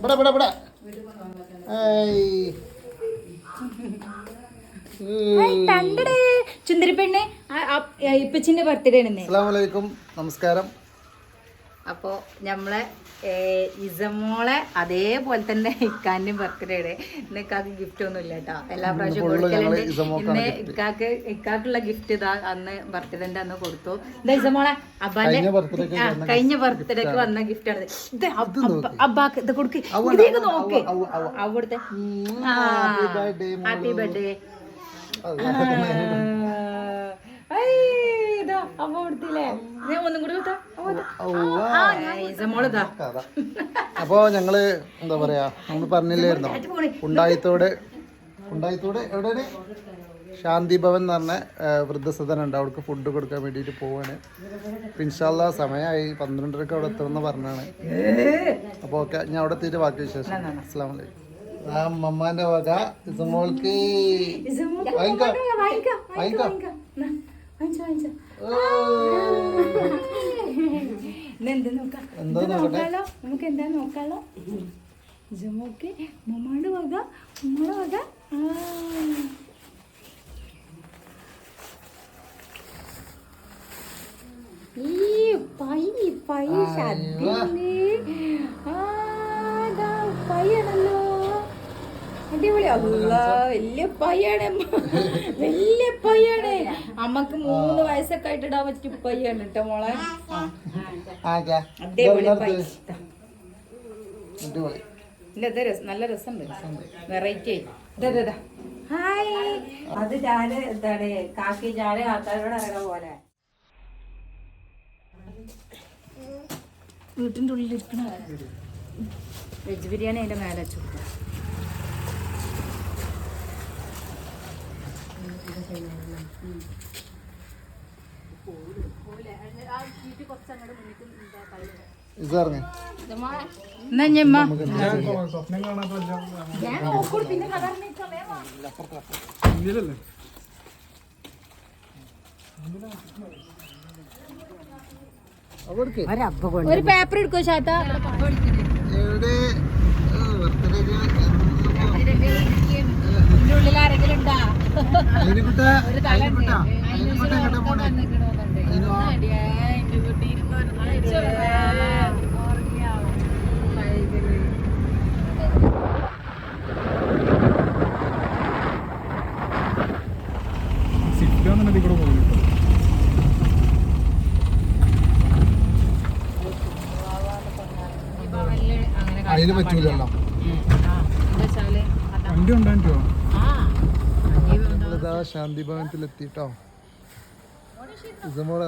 ഇവിടെ ഇവിടെ ഇവിടെ. ഏയ്. ചുന്ദരിപ്പെണ്ണ് ഇപ്പച്ചിന്റെ ബർത്ത്ഡേ ആണ് ഇന്ന് അസ്സലാമു അലൈക്കും. നമസ്കാരം. അപ്പോ നമ്മളെ ഇസമോളെ അതേപോലെ തന്നെ ഇക്കാന്റെ ബർത്ത്ഡേ ഡേ ഇന്ന് ഇക്കാക്ക് ഗിഫ്റ്റ് ഒന്നും ഇല്ല കേട്ടോ. എല്ലാ പ്രാവശ്യവും ഞങ്ങൾ കൊടുക്കലുണ്ട് ഇന്ന്. ഇക്കാക്ക് ഇക്കാക്കുള്ള ഗിഫ്റ്റ് ഇതാ അന്ന് ബർത്ത്ഡേന്റെ അന്ന് കൊടുത്തു. ഇതാ ഇസമോളെ അബ്ബാന്റെ കഴിഞ്ഞ ബർത്ത്ഡേക്ക് വന്ന ഗിഫ്റ്റ് ആണ് ഇത്. അബ്- ഇത് അബ്ബാക്ക് ഇത് കൊടുക്ക്. ഇതേക്ക് നോക്ക്. അവ- അവ- അവിടുത്തെ ഹാപ്പി ബർത്ത്ഡേ അമ്മ കൊടുത്തില്ലേ? ഞാൻ ഒന്നും കൂടി. അപ്പോ ഞങ്ങൾ എന്താ പറയാ നമ്മൾ പറഞ്ഞില്ലായിരുന്നോ ഉണ്ടായിത്തോടെ ഉണ്ടായിത്തോടെ എവിടെയാണ്? ശാന്തി ഭവൻ എന്ന് പറഞ്ഞ വൃദ്ധസദനം ഉണ്ട് അവിടേക്ക് ഫുഡ് കൊടുക്കാൻ വേണ്ടിയിട്ട് പോവാണ്. പിൻഷാല്ല സമയമായി പന്ത്രണ്ടരക്ക് അവിടെ എത്തണമെന്ന് പറഞ്ഞാണ്. അപ്പോൾ ഓക്കെ ഞാൻ അവിടെ എത്തിയിട്ട് ബാക്കി വിശേഷം. അസ്സാം വലൈക്കും ആ മമ്മാന്റെ വക. ഇസമോൾക്ക് വാങ്ങിക്കാം വാങ്ങിക്കോ, വാങ്ങിച്ചോ, വാങ്ങിച്ചോ. ഓ. ഇന്ന് എന്ത് നോക്കാം? നോക്കാലോ. നമുക്ക് എന്താ നോക്കാലോ? ജമോക്ക് മമ്മാടെ വക ഉമ്മയുടെ വക. ഈ പൈ പൈ ഷദ്ദിൽ. ആ, ദാ പയ്യാണല്ലോ അടിപൊളി. അല്ല വലിയ പയ്യാണ്. വലിയ പയ്യാണ്. അമ്മയ്ക്ക് മൂന്ന് വയസ്സൊക്കെ ആയിട്ട് ഇടാൻ പറ്റിയ പയ്യാണ് കേട്ടോ മോളെ. അടിപൊളി നല്ല രസമുണ്ട്. വെറൈറ്റി ആയി. ഹായ് അത് ഞാൻ എന്താണ് കാക്കി ഞാൻ ആൾക്കാരോട് ഇറങ്ങാൻ പോലെ. വീട്ടിന്റെ ഉള്ളിലിരിക്കണ വെജ് ബിരിയാണി അതിന്റെ മേലെ വെച്ചു എന്നാ ഞമ്മ ഞാൻ നോക്കൂടി പിന്നെ കഥ അവിടേക്ക് ഒരു പേപ്പർ എടുക്കോ ശാത്ത ഉള്ളിൽ ആരെങ്കിലും ഉണ്ടാ? പോണേ? അതിനോ പറ്റൂലല്ലോ. വണ്ടി ഉണ്ടായിട്ടോ ശാന്തി ഭവനത്തിൽ എത്തിട്ടോ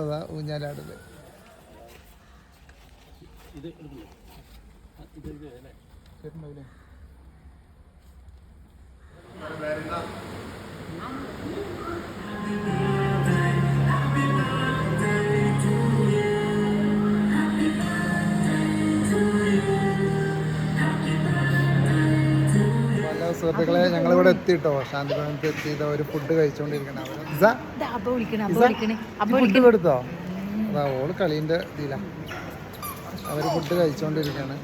അതാ ഊഞ്ഞാലാടൽ കേട്ടിട്ടുണ്ടാവില്ലേ? ഹലോ സുഹൃത്തുക്കളെ ഞങ്ങളിവിടെ എത്തിട്ടോ ശാന്തി ഭവനത്തിൽ എത്തിയിട്ട് ഒരു ഫുഡ് കഴിച്ചുകൊണ്ടിരിക്കണം അപ്പൊ വിളിക്കണേ അപ്പൊ വിളിക്കണേ. അപ്പൊ ഫുഡ് കൊടുത്തോ അതാ ഓൾ കളീന്റെ ഇതില. അവർ ഫുഡ് കഴിച്ചുകൊണ്ടിരിക്കുകയാണ്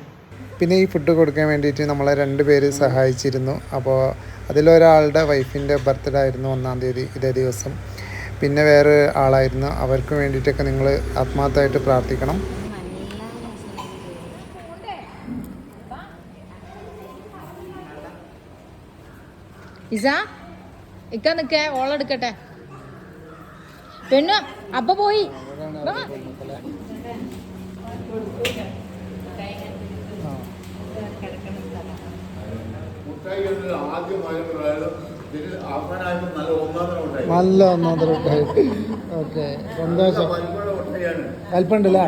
പിന്നെ ഈ ഫുഡ് കൊടുക്കാൻ വേണ്ടിയിട്ട് നമ്മളെ രണ്ട് പേര് സഹായിച്ചിരുന്നു. അപ്പോൾ അതിലൊരാളുടെ വൈഫിന്റെ ബർത്ത്ഡേ ആയിരുന്നു ഒന്നാം തീയതി ഇതേ ദിവസം. പിന്നെ വേറെ ആളായിരുന്നു അവർക്ക് വേണ്ടിയിട്ടൊക്കെ നിങ്ങൾ ആത്മാർത്ഥമായിട്ട് പ്രാർത്ഥിക്കണം. ഇസ ഇക്ക നിക്കേ ഓളെടുക്കട്ടെ പെണ്ണു അപ്പൊ പോയി. നല്ല നല്ല ഒന്നാന്തര ഓക്കെ സന്തോഷം. കൽപ്പണ്ടല്ലേ?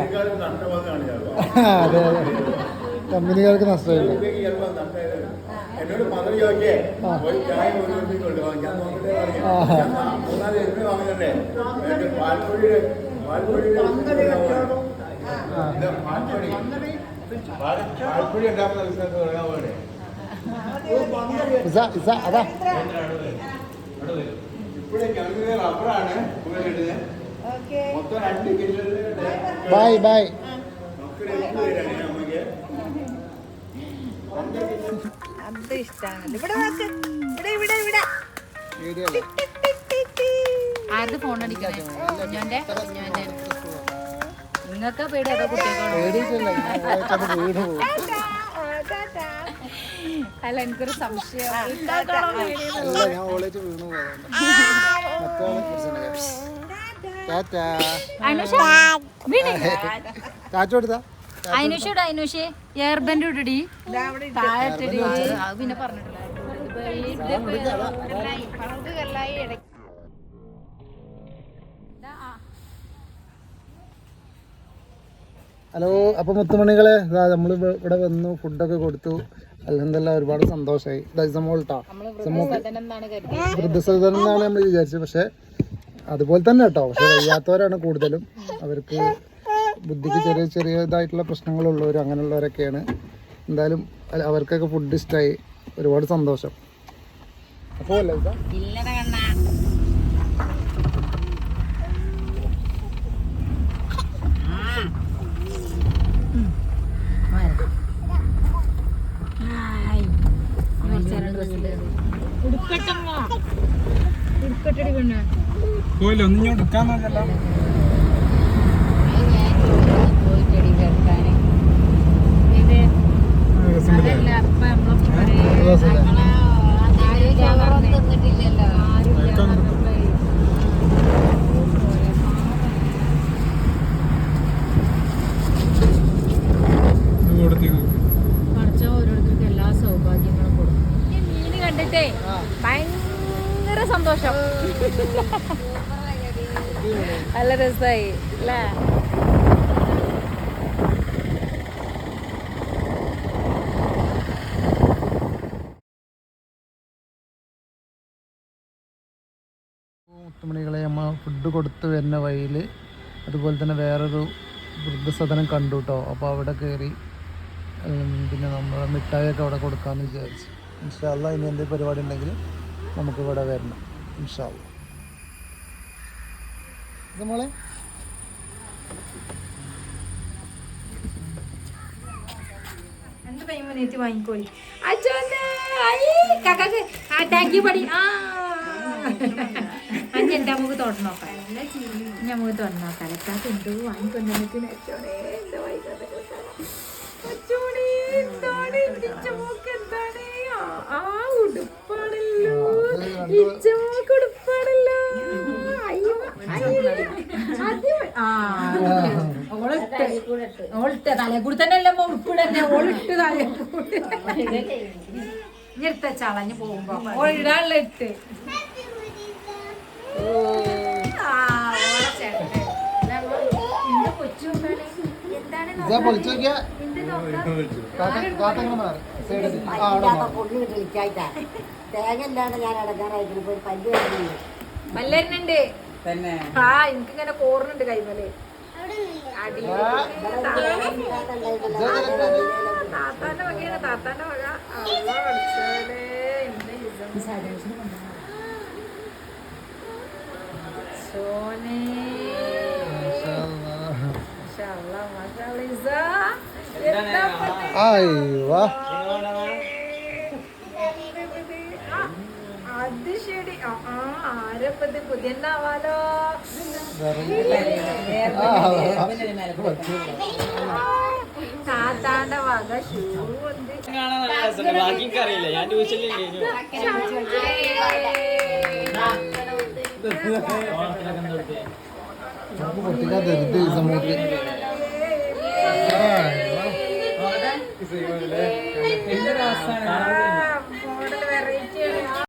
അതെ അതെ. കമ്പനിക്കാർക്ക് നഷ്ടമില്ല എന്നോട് മകൾ ചോദിച്ചേ ഒരു ചായ ഒരു കുപ്പി കൊണ്ടുപോകാം ഞാൻ നോക്കട്ടെ പറഞ്ഞു. മൂന്നാൽ പാൽപ്പൊടിയുടെ പാൽപ്പൊടിയുടെ ഇത് പാൽപ്പൊടി. പാൽ- പാൽപ്പൊടി ഉണ്ടാക്കുന്ന ബിസിനസ് തുടങ്ങാൻ പോലെ അതാ. ഇപ്പോഴേ ഞങ്ങൾക്ക് റബ്ബറാണ്. മൊത്തം രണ്ട് കിലോ ബായ് ബായ് നമുക്ക് രണ്ട് പേരാണ് ഇഷ്ടമാണ് ഇവിടെ നോക്ക് ഇവിടെ ഇവിടെ ഇവിടെ. വീഡിയോ ആരുടെ ഫോൺ അടിക്കണേ? കുഞ്ഞോന്റെ കുഞ്ഞോന്റെ നിങ്ങൾക്ക് പേടിയൊക്കെ കുട്ടികളോട് പേടിയിട്ടില്ല ഞാൻ ഓളേച്ചത് വീണ് പോകും അല്ല എനിക്കൊരു സംശയം. അനുഷ വീണ്. ചാച്ചു കൊടുത്താ? അയിനുഷ ഇടടി. അത് പിന്നെ പറഞ്ഞിട്ടില്ല. ഹലോ അപ്പൊ മുത്തുമണികളെ ഇതാ നമ്മൾ ഇവിടെ വന്നു ഫുഡൊക്കെ കൊടുത്തു. അല്ലെന്തല്ല ഒരുപാട് സന്തോഷമായി ദൈസമോൾട്ടാ എന്നാണ് കരുതി വൃദ്ധസദനം എന്നാണ് നമ്മൾ വിചാരിച്ചത്. പക്ഷെ അതുപോലെ തന്നെ കേട്ടോ. പക്ഷെ വയ്യാത്തവരാണ് കൂടുതലും. അവർക്ക് ബുദ്ധിക്ക് ചെറിയ ചെറിയതായിട്ടുള്ള പ്രശ്നങ്ങളുള്ളവർ അങ്ങനെയുള്ളവരൊക്കെയാണ്. എന്തായാലും അവർക്കൊക്കെ ഫുഡ് ഇഷ്ടമായി ഒരുപാട് സന്തോഷം. അപ്പോൾ അല്ലേ കണ്ണ. ഉടുക്കട്ടടി പെണ്ണ. പോയില്ല ഒന്നും ഞാൻ എടുക്കാൻ നോക്കല്ലോ പോയിട്ടടി കേൾക്കാന് ഇത് അതല്ല അപ്പൊ നമ്മളെ ആരും തന്നിട്ടില്ലല്ലോ പഠിച്ച ഓരോരുത്തർക്ക് എല്ലാ സൗഭാഗ്യങ്ങളും കൊടുക്കും ഈ മീന് കണ്ടിട്ടേ ഭയങ്കര സന്തോഷം. നല്ല രസമായി അല്ലേ? മുത്തുമണികളെ നമ്മൾ ഫുഡ് കൊടുത്ത് വരുന്ന വഴിയിൽ അതുപോലെ തന്നെ വേറൊരു വൃദ്ധസദനം കണ്ടു കേട്ടോ അപ്പോൾ അവിടെ കയറി പിന്നെ നമ്മൾ മിഠായിയൊക്കെ അവിടെ കൊടുക്കാമെന്ന് വിചാരിച്ചു. ഇൻഷാല്ല ഇനി എന്തെങ്കിലും പരിപാടി ഉണ്ടെങ്കിൽ നമുക്ക് ഇവിടെ വരണം. ഇൻഷാല്ല മോളെ. എന്ത് പൈമനേറ്റ് വാങ്ങിക്കോളി? യു പടി ആ. അഞ്ഞ എന്റെ നമുക്ക് തുറന്നു നോക്കാം. നമുക്ക് തുറന്നു നോക്കാം. കാക്ക എന്തോ വാങ്ങിക്കൊണ്ടിരിക്കുന്ന എന്താ ആ- ഉടുപ്പാണല്ലോ. ഇച്ചമോക്ക് ഉടുപ്പാണല്ലോ. ഓളിട്ട് തന്നെ അല്ല ഓളിട്ട് ചളഞ്ഞ് പോകുമ്പോ. ഓളിടാനുള്ള ഇട്ട് തേങ്ങ ഇല്ലാണ്ട് ഞാൻ അടങ്ങാറായിട്ട് ഇപ്പൊ ഒരു പല്ല് പല്ലരുന്നുണ്ട് ആ എനിക്കിങ്ങനെ കോറുന്നുണ്ട് കൈമൽ. താത്താന്റെ വകയാണ്. താത്താന്റെ വക. അള്ളാ പഠിച്ചോലേ എന്റെ ഇസം. ചോനെ മാഷാ അള്ളാ, മാഷാ അള്ളാ, ഇസ. എന്താ പറ്റി? അയ്യോ ആ, അത് ശരി. ആരപ്പത്? പുതിയ ആവാലോ താത്താന്റെ വക ഷൂ ഉണ്ട് അറിയില്ല ഞാൻ ട്യൂഷനിൽ നമുക്ക് പൊട്ടിക്കാൻ വെറുതെ ഈ സമയത്ത് എന്തൊരു അവസ്ഥ